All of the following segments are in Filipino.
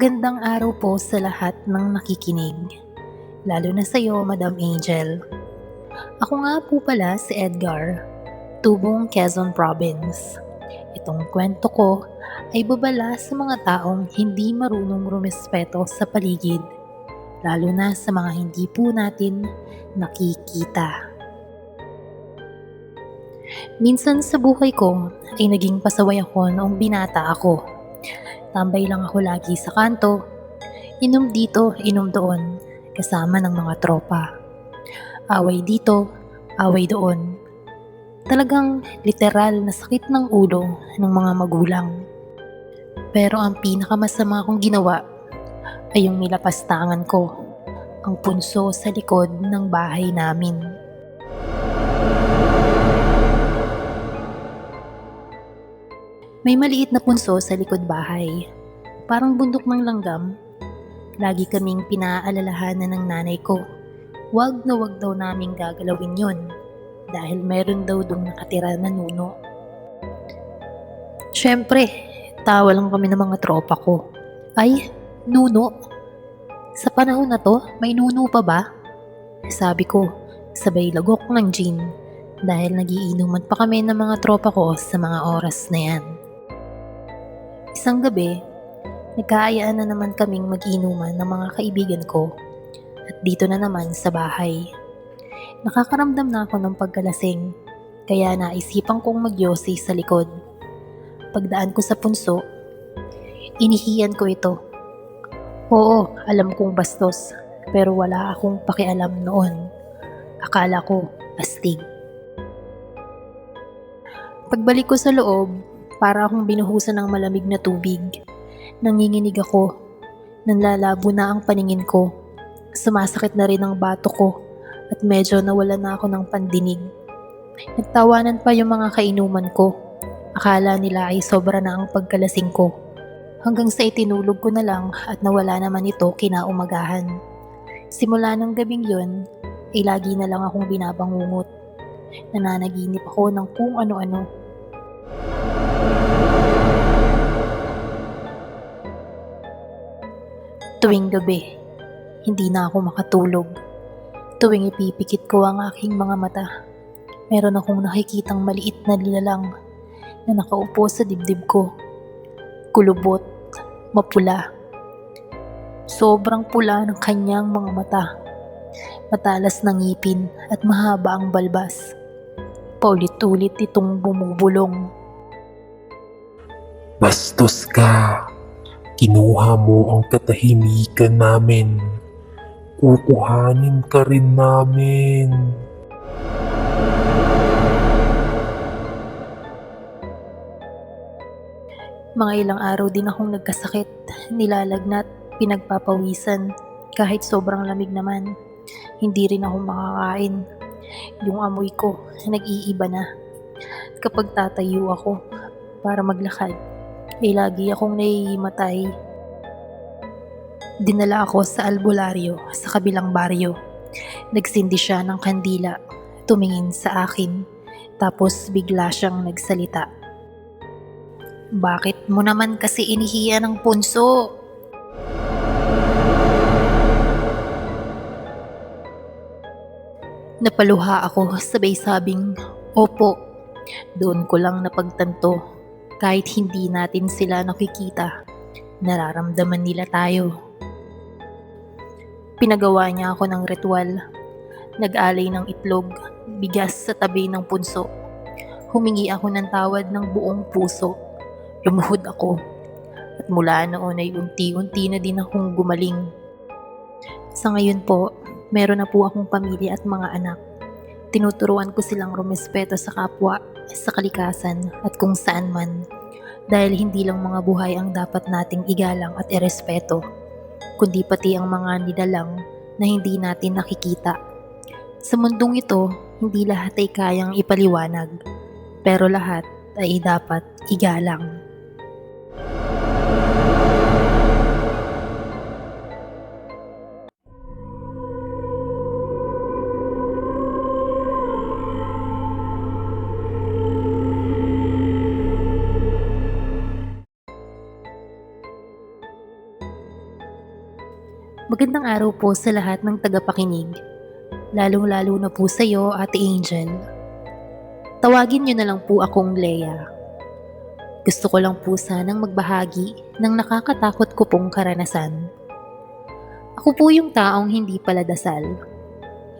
Magandang araw po sa lahat ng nakikinig. Lalo na sa iyo, Madam Angel. Ako nga po pala si Edgar, tubong Quezon Province. Itong kwento ko ay babala sa mga taong hindi marunong rumespeto sa paligid, lalo na sa mga hindi po natin nakikita. Minsan sa buhay ko ay naging pasaway ako noong binata ako. Tambay lang ako lagi sa kanto, inom dito, inom doon, kasama ng mga tropa. Away dito, away doon. Talagang literal na sakit ng ulo ng mga magulang. Pero ang pinakamasama kong ginawa ay yung nilapastangan ko, ang punso sa likod ng bahay namin. May maliit na punso sa likod bahay. Parang bundok ng langgam. Lagi kaming pinaalalahanan ng nanay ko. Huwag na wag daw naming gagalawin yon dahil meron daw dong nakatira na nuno. Siyempre, tawa lang kami ng mga tropa ko. Ay, nuno? Sa panahon na to, may nuno pa ba? Sabi ko, sabay lagok ng gin dahil nagiinuman pa kami ng mga tropa ko sa mga oras na yan. Isang gabi, nagkaayaan na naman kaming mag-inuman ng mga kaibigan ko at dito na naman sa bahay. Nakakaramdam na ako ng pagkalasing kaya naisipan kong magyosi sa likod. Pagdaan ko sa punso, inihiyan ko ito. Oo, alam kong bastos pero wala akong pakialam noon. Akala ko astig. Pagbalik ko sa loob, para akong binuhusan ng malamig na tubig. Nanginginig ako. Nanlalabo na ang paningin ko. Sumasakit na rin ang bato ko at medyo nawala na ako ng pandinig. Nagtawanan pa yung mga kainuman ko. Akala nila ay sobra na ang pagkalasing ko. Hanggang sa itinulog ko na lang at nawala naman ito kinaumagahan. Simula ng gabing yun, ay lagi na lang akong binabangungot. Nananaginip ako ng kung ano-ano Tuwing gabi, hindi na ako makatulog. Tuwing ipipikit ko ang aking mga mata, meron akong nakikitang maliit na lilalang na nakaupo sa dibdib ko. Kulubot, mapula. Sobrang pula ng kanyang mga mata. Matalas ng ngipin at mahaba ang balbas. Paulit-ulit itong bumubulong. Bastos ka. Kinuha mo ang katahimikan namin. Kukuhanin ka rin namin. Mga ilang araw din akong nagkasakit, nilalagnat, pinagpapawisan, kahit sobrang lamig naman. Hindi rin ako makakain. Yung amoy ko, nag-iiba na. Kapag tatayo ako para maglakad, ay lagi akong naiimatay. Dinala ako sa albularyo sa kabilang baryo. Nagsindi siya ng kandila, tumingin sa akin, tapos bigla siyang nagsalita. Bakit mo naman kasi inihiya ng punso? Napaluha ako sabay sabing, Opo. Doon ko lang napagtanto kahit hindi natin sila nakikita, nararamdaman nila tayo. Pinagawa niya ako ng ritual. Nag-alay ng itlog, bigas sa tabi ng punso. Humingi ako ng tawad ng buong puso. Lumuhod ako. At mula noon ay unti-unti na din akong gumaling. Sa ngayon po, meron na po akong pamilya at mga anak. Tinuturuan ko silang rumespeto sa kapwa, sa kalikasan at kung saan man. Dahil hindi lang mga buhay ang dapat nating igalang at irespeto, kundi pati ang mga nilalang na hindi natin nakikita. Sa mundong ito, hindi lahat ay kayang ipaliwanag, pero lahat ay dapat igalang. Araw po sa lahat ng tagapakinig. Lalong-lalo na po sa iyo, Ate Angel. Tawagin niyo na lang po akong Leia. Gusto ko lang po sanang magbahagi ng nakakatakot ko pong karanasan. Ako po yung taong hindi pala dasal.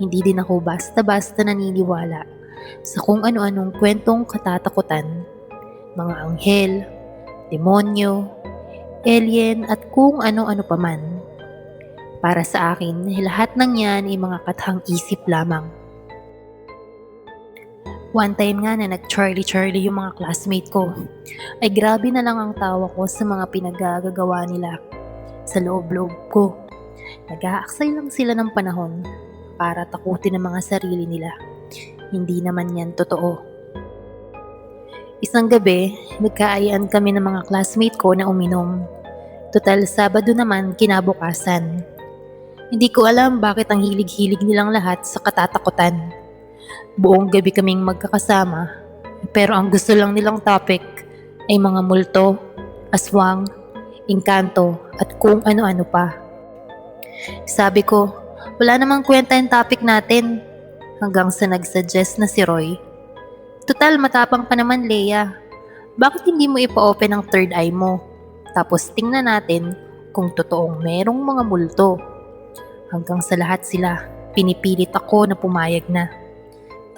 Hindi din ako basta-basta naniniwala sa kung ano-anong kwentong katatakutan. Mga anghel, demonyo, alien at kung ano-ano paman. Para sa akin, lahat ng yan ay mga kathang isip lamang. One time nga na nag-Charlie-Charlie yung mga classmate ko, ay grabe na lang ang tawa ko sa mga pinagagagawa nila. Sa loob-loob ko, nag-aaksay lang sila ng panahon para takutin ang mga sarili nila. Hindi naman yan totoo. Isang gabi, nagkaayaan kami ng mga classmate ko na uminom. Total, Sabado naman kinabukasan. Hindi ko alam bakit ang hilig-hilig nilang lahat sa katatakutan. Buong gabi kaming magkakasama, pero ang gusto lang nilang topic ay mga multo, aswang, engkanto, at kung ano-ano pa. Sabi ko, wala namang kwenta yung topic natin. Hanggang sa nagsuggest na si Roy. Total, matapang pa naman, Leia. Bakit hindi mo ipa-open ang third eye mo? Tapos tingnan natin kung totoong merong mga multo. Hanggang sa lahat sila, pinipilit ako na pumayag na.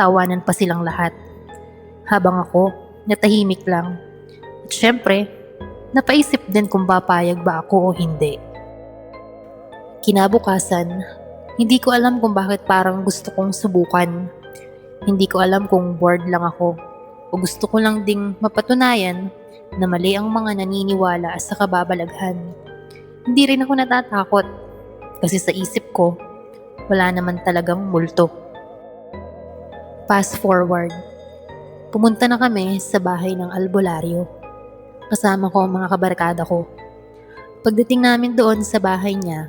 Tawanan pa silang lahat. Habang ako, natahimik lang. At syempre, napaisip din kung papayag ba ako o hindi. Kinabukasan, hindi ko alam kung bakit parang gusto kong subukan. Hindi ko alam kung bored lang ako o gusto ko lang ding mapatunayan na mali ang mga naniniwala sa kababalaghan. Hindi rin ako natatakot kasi sa isip ko, wala naman talagang multo. Fast forward. Pumunta na kami sa bahay ng albularyo. Kasama ko ang mga kabarkada ko. Pagdating namin doon sa bahay niya,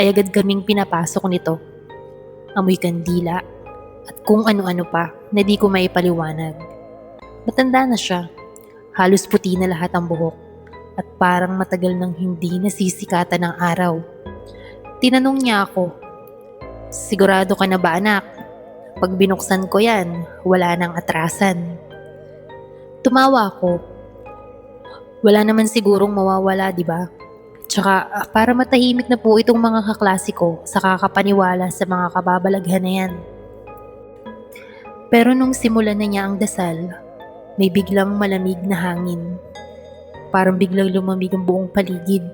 ay agad kaming pinapasok nito. Amoy kandila at kung ano-ano pa na di ko maipaliwanag. Matanda na siya. Halos puti na lahat ang buhok at parang matagal nang hindi nasisikatan ng araw. Tinanong niya ako, Sigurado ka na ba anak? Pag binuksan ko yan, wala nang atrasan. Tumawa ako. Wala naman sigurong mawawala, di ba? Tsaka ah, para matahimik na po itong mga kaklasiko sa kakapaniwala sa mga kababalaghan na yan. Pero nung simulan na niya ang dasal, may biglang malamig na hangin. Parang biglang lumamig ang buong paligid.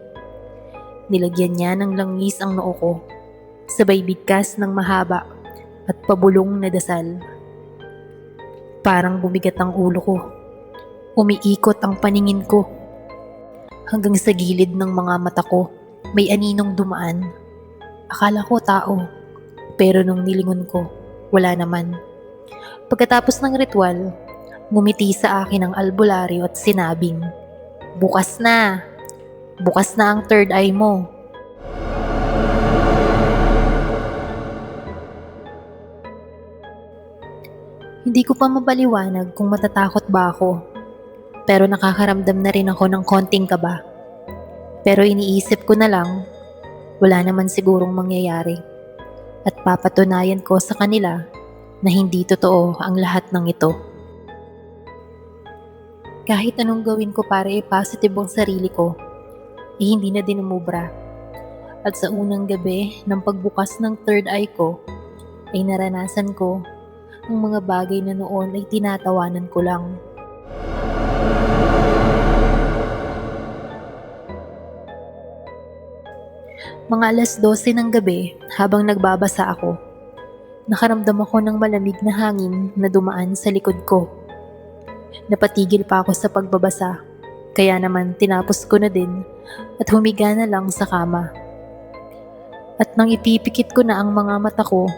Nilagyan niya ng langis ang noo ko. Sabay bigkas ng mahaba at pabulong na dasal. Parang bumigat ang ulo ko. Umiikot ang paningin ko hanggang sa gilid ng mga mata ko, may aninong dumaan. Akala ko tao, pero nung nilingon ko, wala naman. Pagkatapos ng ritual, ngumiti sa akin ang albularyo at sinabing, Bukas na! Bukas na ang third eye mo. Hindi ko pa mapaliwanag kung matatakot ba ako pero nakakaramdam na rin ako ng konting kaba. Pero iniisip ko na lang, wala naman sigurong mangyayari. At papatunayan ko sa kanila na hindi totoo ang lahat ng ito. Kahit anong gawin ko para i-positive ang sarili ko, eh hindi na din umubra. At sa unang gabi ng pagbukas ng third eye ko, ay naranasan ko ang mga bagay na noon ay tinatawanan ko lang. Mga alas 12 ng gabi habang nagbabasa ako. Nakaramdam ako ng malamig na hangin na dumaan sa likod ko. Napatigil pa ako sa pagbabasa, kaya naman tinapos ko na din at humiga na lang sa kama. At nang ipipikit ko na ang mga mata ko,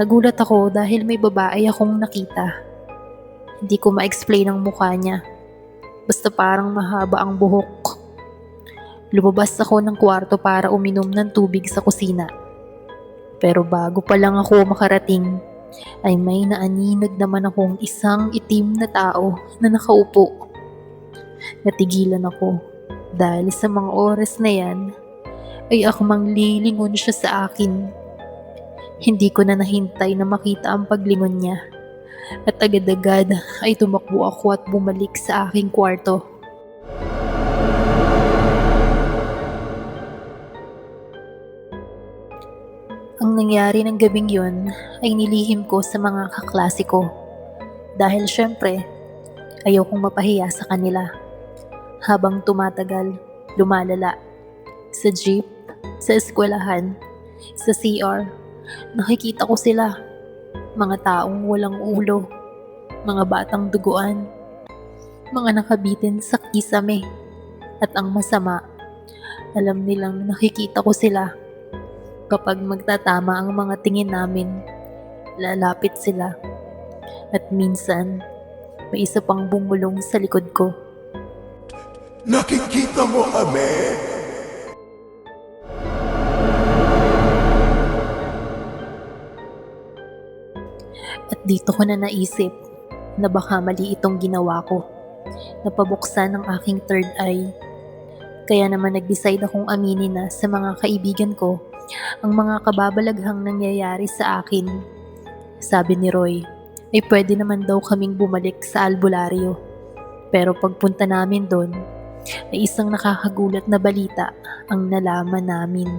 nagulat ako dahil may babae akong nakita. Hindi ko ma-explain ang mukha niya. Basta parang mahaba ang buhok. Lumabas ako ng kwarto para uminom ng tubig sa kusina. Pero bago pa lang ako makarating, ay may naaninag naman akong isang itim na tao na nakaupo. Natigilan ako dahil sa mga oras na yan ay akmang lilingon siya sa akin. Hindi ko na nahintay na makita ang paglingon niya. At agad-agad ay tumakbo ako at bumalik sa aking kwarto. Ang nangyari ng gabing yun ay nilihim ko sa mga kaklase ko. Dahil syempre, ayaw kong mapahiya sa kanila. Habang tumatagal, lumalala. Sa jeep, sa eskwelahan, sa CR, nakikita ko sila. Mga taong walang ulo, mga batang duguan, mga nakabitin sa kisame. At ang masama, alam nilang nakikita ko sila. Kapag magtatama ang mga tingin namin, lalapit sila. At minsan, may isa pang bumulong sa likod ko. Nakikita mo kami? At dito ko na naisip na baka mali itong ginawa ko. Napabuksan ang aking third eye. Kaya naman nag-decide akong aminin na sa mga kaibigan ko ang mga kababalaghang nangyayari sa akin. Sabi ni Roy, ay pwede naman daw kaming bumalik sa albularyo. Pero pagpunta namin doon, ay isang nakakagulat na balita ang nalaman namin.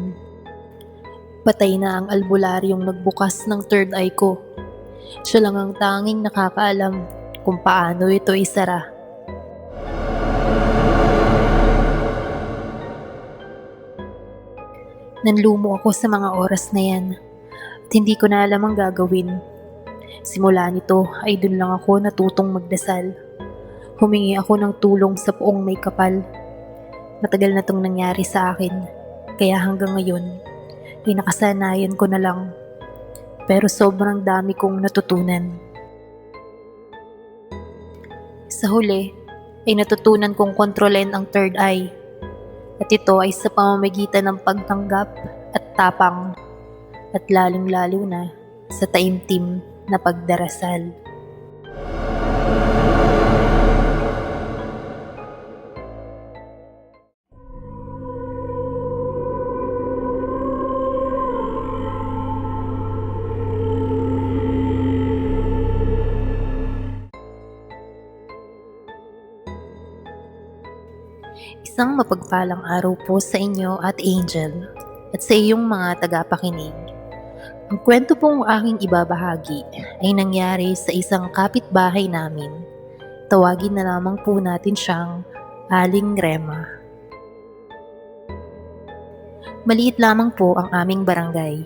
Patay na ang albularyong nagbukas ng third eye ko. Siya lang ang tanging nakakaalam kung paano ito isara. Nanlumo ako sa mga oras na yan at hindi ko na alam ang gagawin. Simula nito ay dun lang ako natutong magdasal. Humingi ako ng tulong sa poong may kapal. Matagal na tong nangyari sa akin, kaya hanggang ngayon ay nakasanayan ko na lang. Pero sobrang dami kong natutunan. Sa huli, ay natutunan kong kontrolin ang third eye. At ito ay sa pamamagitan ng pagtanggap at tapang at lalong-lalo na sa taimtim na pagdarasal. Isang mapagpalang araw po sa inyo at Angel at sa iyong mga tagapakinig. Ang kwento pong aking ibabahagi ay nangyari sa isang kapitbahay namin. Tawagin na lamang po natin siyang Aling Rema. Maliit lamang po ang aming barangay,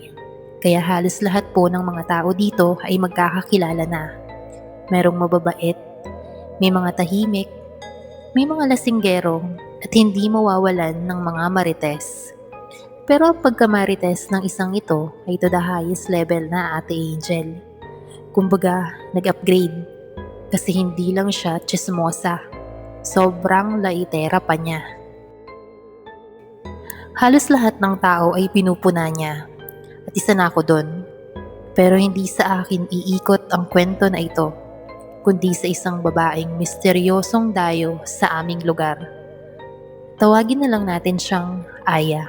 kaya halos lahat po ng mga tao dito ay magkakakilala na. Merong mababait, may mga tahimik, may mga lasinggero at hindi mawawalan ng mga marites. Pero ang pagkamarites ng isang ito ay to the highest level na Ate Angel. Kumbaga, nag-upgrade. Kasi hindi lang siya chismosa. Sobrang laitera pa niya. Halos lahat ng tao ay pinupuna niya. At isa na ako doon. Pero hindi sa akin iikot ang kwento na ito, kundi sa isang babaeng misteryosong dayo sa aming lugar. Tawagin na lang natin siyang Aya.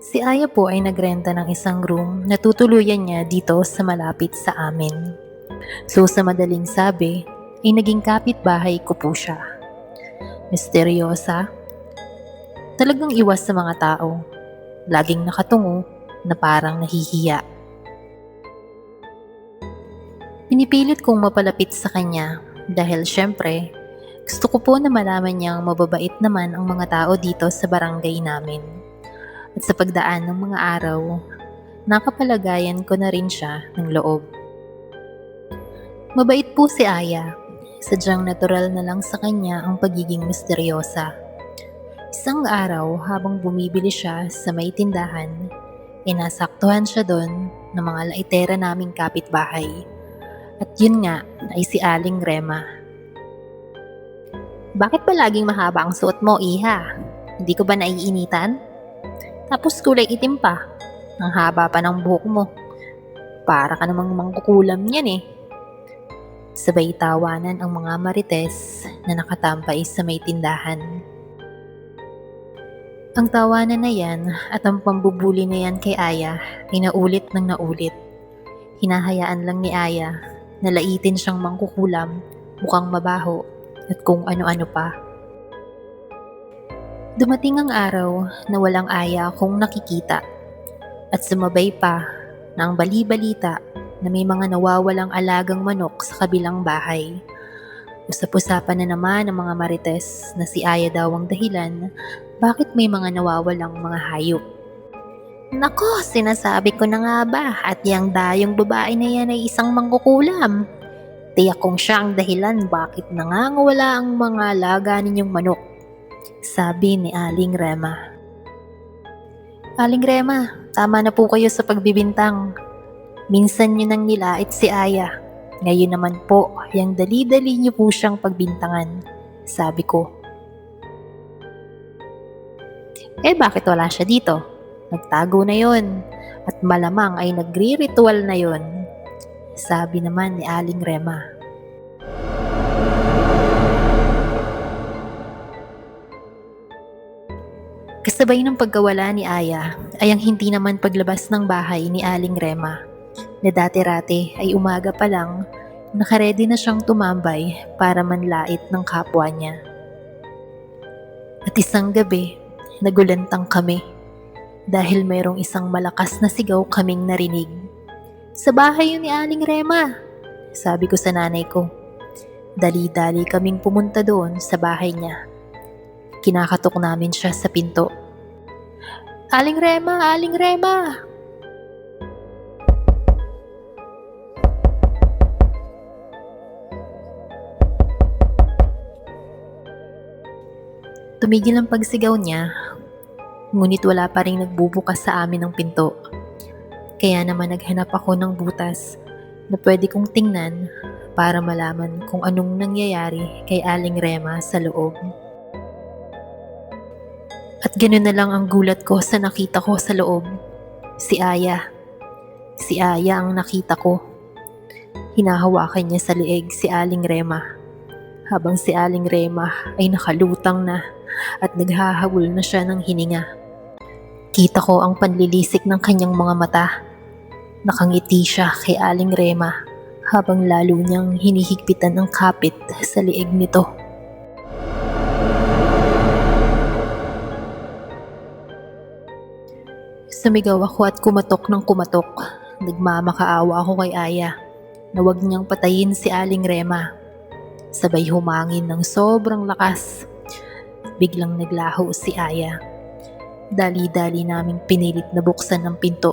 Si Aya po ay nagrenta ng isang room na tutuluyan niya dito sa malapit sa amin. So sa madaling sabi, ay naging kapitbahay ko po siya. Misteryosa, talagang iwas sa mga tao, laging nakatungo na parang nahihiya. Pinipilit kong mapalapit sa kanya dahil syempre, gusto ko po na malaman niyang mababait naman ang mga tao dito sa barangay namin. At sa pagdaan ng mga araw, nakapalagayan ko na rin siya ng loob. Mabait po si Aya. Sadyang natural na lang sa kanya ang pagiging misteryosa. Isang araw habang bumibili siya sa may tindahan, inasaktuhan siya doon ng mga laitera naming kapitbahay. At yun nga ay si Aling Rema. Bakit ba laging mahaba ang suot mo, Iha? Hindi ko ba naiinitan? Tapos kulay itim pa. Ang haba pa ng buhok mo. Para ka namang mangkukulam niyan eh. Sabay tawanan ang mga marites na nakatampay sa may tindahan. Ang tawanan na yan at ang pambubuli na yan kay Aya ay naulit ng naulit. Hinahayaan lang ni Aya na laitin siyang mangkukulam, mukhang mabaho at kung ano-ano pa. Dumating ang araw na walang Aya akong nakikita at sumabay pa ang bali-balita na may mga nawawalang alagang manok sa kabilang bahay. Usap-usapan na naman ng mga marites na si Aya daw ang dahilan bakit may mga nawawalang mga hayop. Nako, sinasabi ko na nga ba at yang dayong babae na yan ay isang mangkukulam. Tiyak kong siya ang dahilan bakit nangangawala ang mga alaga ninyong manok. Sabi ni Aling Rema. Aling Rema, tama na po kayo sa pagbibintang. Minsan nyo nang nilait si Aya. Ngayon naman po, yung dali-dali nyo po siyang pagbintangan. Sabi ko. Eh bakit wala siya dito? Nagtago na yon at malamang ay nagri-ritual na yon. Sabi naman ni Aling Rema. Kasabay ng pagkawala ni Aya ay ang hindi naman paglabas ng bahay ni Aling Rema na dati-rati ay umaga pa lang nakaredy na siyang tumambay para manlait ng kapwa niya. At isang gabi, nagulantang kami dahil mayroong isang malakas na sigaw kaming narinig. Sa bahay yun ni Aling Rema, sabi ko sa nanay ko. Dali-dali kaming pumunta doon sa bahay niya. Kinakatok namin siya sa pinto. Aling Rema! Aling Rema! Tumigil ang pagsigaw niya, ngunit wala pa rin nagbubukas sa amin ng pinto. Kaya naman naghanap ako ng butas na pwede kong tingnan para malaman kung anong nangyayari kay Aling Rema sa loob. At ganoon na lang ang gulat ko sa nakita ko sa loob. Si Aya. Si Aya ang nakita ko. Hinahawakan niya sa leeg si Aling Rema. Habang si Aling Rema ay nakalutang na at naghahabol na siya ng hininga. Kita ko ang panlilisik ng kanyang mga mata. Nakangiti siya kay Aling Rema habang lalo niyang hinihigpitan ang kapit sa lieg nito. Sumigaw ako at kumatok ng kumatok. Nagmamakaawa ako kay Aya na huwag niyang patayin si Aling Rema. Sabay humangin ng sobrang lakas. Biglang naglaho si Aya. Dali-dali naming pinilit na buksan ang pinto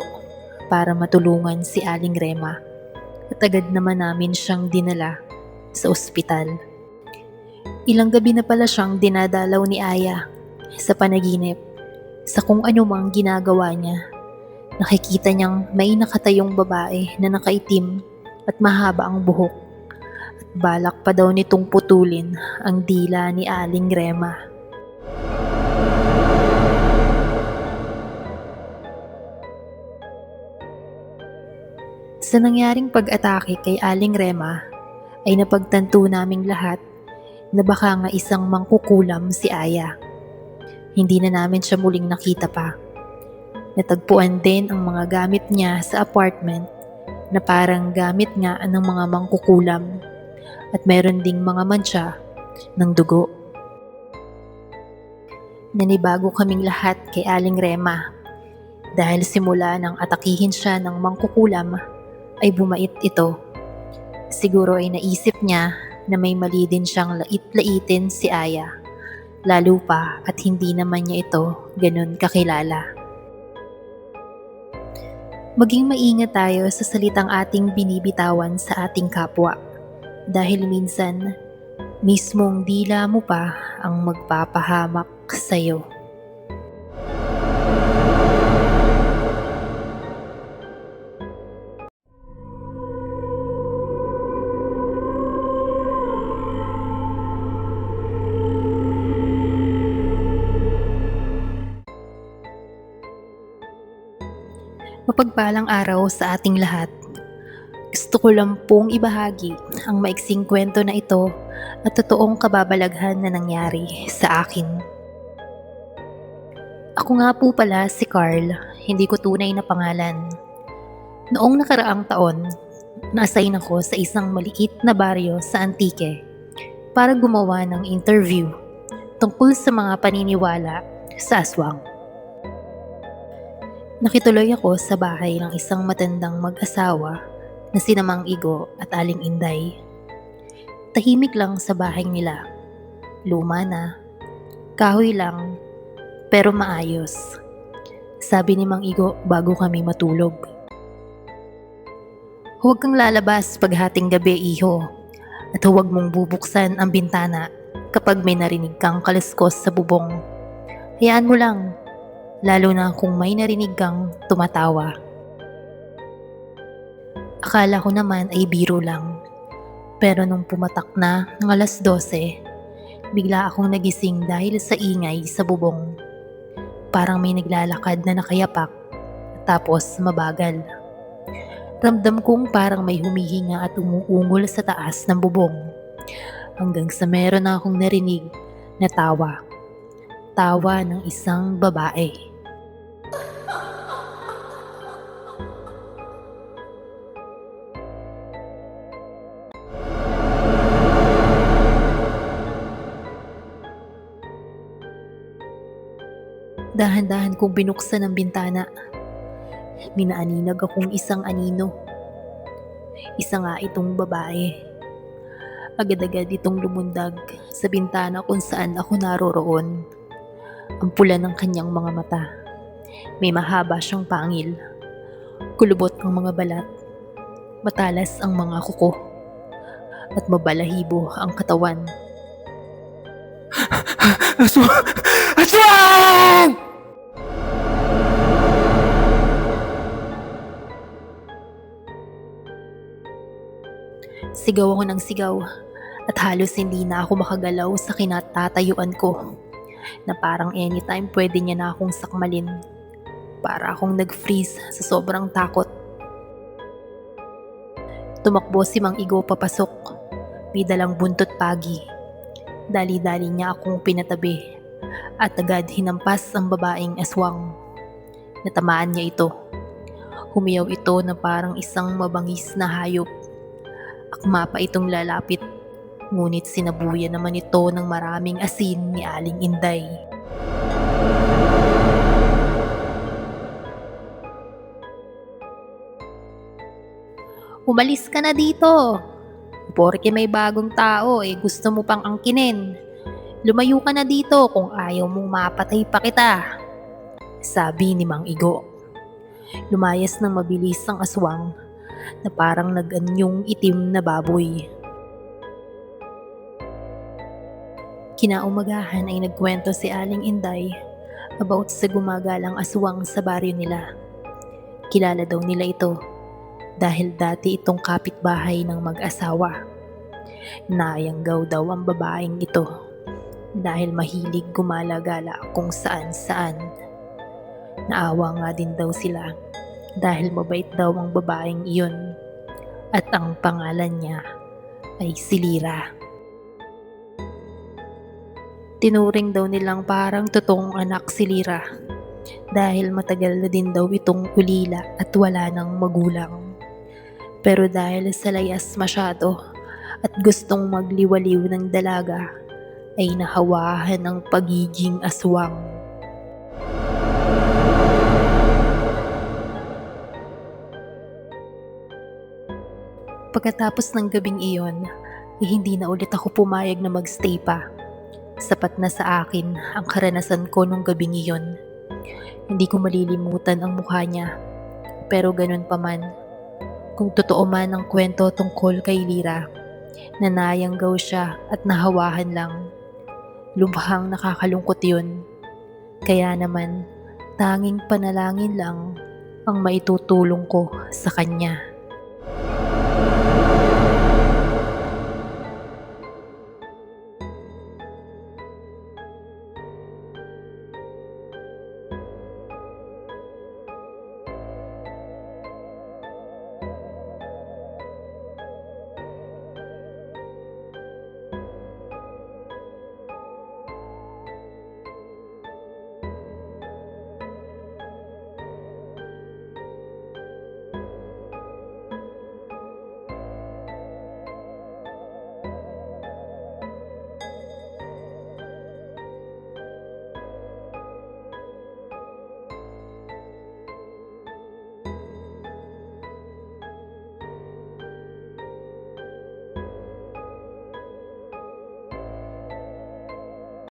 para matulungan si Aling Rema. At agad naman namin siyang dinala sa ospital. Ilang gabi na pala siyang dinadalaw ni Aya sa panaginip sa kung ano mang ginagawa niya. Nakikita niyang may nakatayong babae na nakaitim at mahaba ang buhok. At balak pa daw nitong putulin ang dila ni Aling Rema. Sa nangyaring pag-atake kay Aling Rema, ay napagtanto naming lahat na baka nga isang mangkukulam si Aya. Hindi na namin siya muling nakita pa. Natagpuan din ang mga gamit niya sa apartment na parang gamit nga ng mga mangkukulam at meron ding mga mancha ng dugo. Nanibago kaming lahat kay Aling Rema dahil simula nang atakihin siya ng mangkukulam ay bumait ito. Siguro ay naisip niya na may mali din siyang lait-laitin si Aya. Lalo pa at hindi naman niya ito ganun kakilala. Maging maingat tayo sa salitang ating binibitawan sa ating kapwa. Dahil minsan, mismong dila mo pa ang magpapahamak sa'yo. Mapagpalang araw sa ating lahat. Gusto ko lang pong ibahagi ang maiksing kwento na ito at totoong kababalaghan na nangyari sa akin. Ako nga po pala si Carl, hindi ko tunay na pangalan. Noong nakaraang taon, na-assign ako sa isang maliit na baryo sa Antique para gumawa ng interview tungkol sa mga paniniwala sa aswang. Nakituloy ako sa bahay ng isang matandang mag-asawa na sinamang Igo at Aling Inday. Tahimik lang sa bahay nila. Luma na. Kahoy lang, pero maayos. Sabi ni Mang Igo bago kami matulog. Huwag kang lalabas paghating gabi, iho. At huwag mong bubuksan ang bintana kapag may narinig kang kaliskos sa bubong. Hayaan mo lang, lalo na kung may narinig kang tumatawa. Akala ko naman ay biro lang. Pero nung pumatak na ng alas 12, bigla akong nagising dahil sa ingay sa bubong. Parang may naglalakad na nakayapak, tapos mabagal. Ramdam kong parang may humihinga at umuungol sa taas ng bubong. Hanggang sa meron akong narinig na tawa. Tawa ng isang babae. Dahan-dahan kong binuksan ang bintana. Minaaninag akong isang anino. Isa nga itong babae. Agad-agad itong lumundag sa bintana kung saan ako naroroon. Ang pula ng kanyang mga mata. May mahaba siyang pangil. Kulubot ang mga balat. Matalas ang mga kuko. At mabalahibo ang katawan. Aswang! Aswang! Sigaw ako ng sigaw at halos hindi na ako makagalaw sa kinatatayuan ko na parang anytime pwede niya na akong sakmalin para akong nag-freeze sa sobrang takot. Tumakbo si Mang Igo papasok. May dalang buntot pagi. Dali-dali niya akong pinatabi at agad hinampas ang babaeng aswang. Natamaan niya ito. Humiyaw ito na parang isang mabangis na hayop akma pa itong lalapit. Ngunit sinabuyan naman ito ng maraming asin ni Aling Inday. Umalis ka na dito. Porke may bagong tao eh gusto mo pang angkinin. Lumayo ka na dito kung ayaw mong mapatay pa kita. Sabi ni Mang Igo. Lumayas ng mabilis ang aswang na parang nag-anyong itim na baboy. Kinaumagahan ay nagkwento si Aling Inday about sa gumagalang aswang sa baryo nila. Kilala daw nila ito dahil dati itong kapitbahay ng mag-asawa. Nayanggaw daw ang babaeng ito dahil mahilig gumalagala kung saan saan. Naawa nga din daw sila dahil mabait daw ang babaeng iyon at ang pangalan niya ay si Lira. Tinuring daw nilang parang totoong anak si Lira dahil matagal na din daw itong ulila at wala ng magulang. Pero dahil sa layas masyado at gustong magliwaliw ng dalaga ay nahawahan ng pagiging aswang. Pagkatapos ng gabing iyon, eh, hindi na ulit ako pumayag na magstay pa. Sapat na sa akin ang karanasan ko nung gabing iyon. Hindi ko malilimutan ang mukha niya. Pero ganun pa man, kung totoo man ang kwento tungkol kay Lira, nanayanggaw siya at nahawahan lang. Lubhang nakakalungkot yun. Kaya naman, tanging panalangin lang ang maitutulong ko sa kanya.